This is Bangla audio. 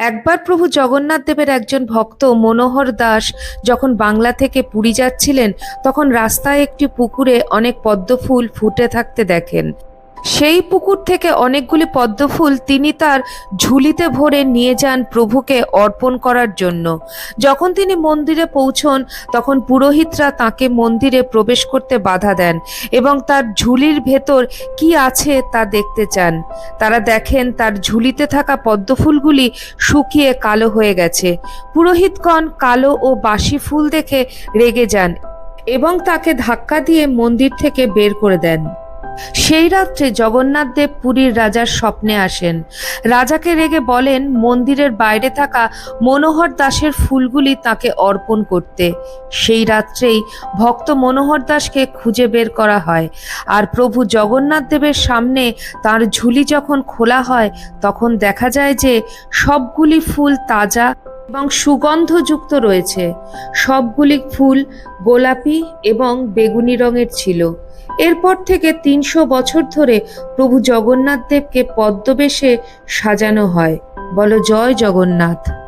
একবার প্রভু জগন্নাথ দেবের একজন ভক্ত মনোহর দাস যখন বাংলা থেকে পুরী যাচ্ছিলেন, তখন রাস্তায় একটি পুকুরে অনেক পদ্মফুল ফুটে থাকতে দেখেন। সেই পুকুর থেকে অনেকগুলি পদ্মফুল তিনি তার ঝুলিতে ভরে নিয়ে যান প্রভুকে অর্পণ করার জন্য। যখন তিনি মন্দিরে পৌঁছন, তখন পুরোহিতরা তাকে মন্দিরে প্রবেশ করতে বাধা দেন এবং তার ঝুলির ভেতর কি আছে তা দেখতে চান। তারা দেখেন, তার ঝুলিতে থাকা পদ্মফুলগুলি শুকিয়ে কালো হয়ে গেছে। পুরোহিতগণ কালো ও বাসি ফুল দেখে রেগে যান এবং তাকে ধাক্কা দিয়ে মন্দির থেকে বের করে দেন। সেই রাত্রে জগন্নাথ দেব পুরীর রাজার স্বপ্নে আসেন। রাজাকে রেগে বলেন, মন্দিরের বাইরে থাকা মনোহর দাসের ফুলগুলি তাকে অর্পণ করতে। সেই রাত্রেই ভক্ত মনোহর দাসকে খুঁজে বের করা হয়। আর প্রভু জগন্নাথ দেবের সামনে তার ঝুলি যখন খোলা হয়, তখন দেখা যায় যে সবগুলি ফুল তাজা এবং সুগন্ধযুক্ত রয়েছে। সবগুলি ফুল, গোলাপি এবং বেগুনি রঙের ছিল। এরপর থেকে তিনশো বছর ধরে প্রভু জগন্নাথ দেবকে পদ্মবেশে সাজানো হয়। বলো, জয় জগন্নাথ।